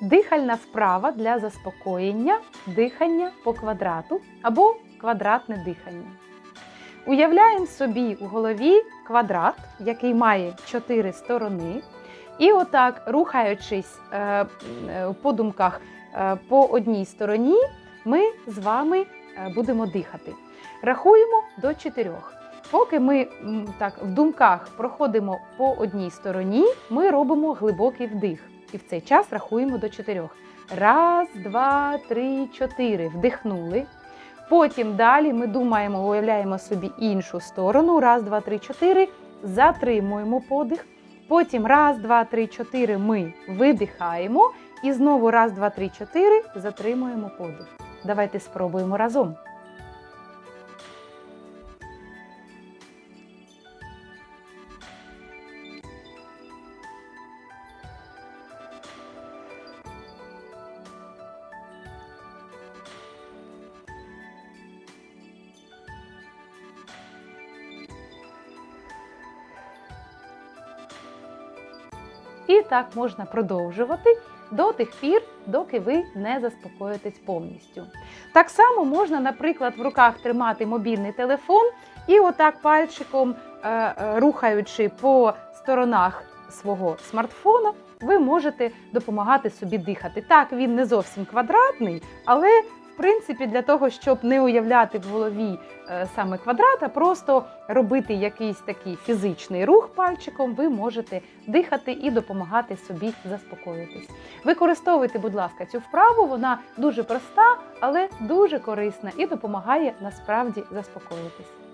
дихальна вправа для заспокоєння дихання по квадрату або квадратне дихання. Уявляємо собі у голові квадрат, який має чотири сторони. І отак, рухаючись е, е, по думках е, по одній стороні, ми з вами будемо дихати. Рахуємо до чотирьох. Поки ми так в думках проходимо по одній стороні, ми робимо глибокий вдих. І в цей час рахуємо до чотирьох. Раз, два, три, чотири. Вдихнули. Потім далі ми думаємо, уявляємо собі іншу сторону. Раз, два, три, чотири. Затримуємо подих. Потім раз, два, три, чотири. Ми видихаємо. І знову раз, два, три, чотири. Затримуємо подих. Давайте спробуємо разом. І так можна продовжувати до тих пір, доки ви не заспокоїтесь повністю. Так само можна, наприклад, в руках тримати мобільний телефон і отак пальчиком, е, е, рухаючи по сторонах свого смартфона, ви можете допомагати собі дихати. Так, він не зовсім квадратний, але принципі для того, щоб не уявляти в голові е, саме квадрат, а просто робити якийсь такий фізичний рух пальчиком, ви можете дихати і допомагати собі заспокоїтись. Використовуйте, будь ласка, цю вправу. Вона дуже проста, але дуже корисна і допомагає насправді заспокоїтись.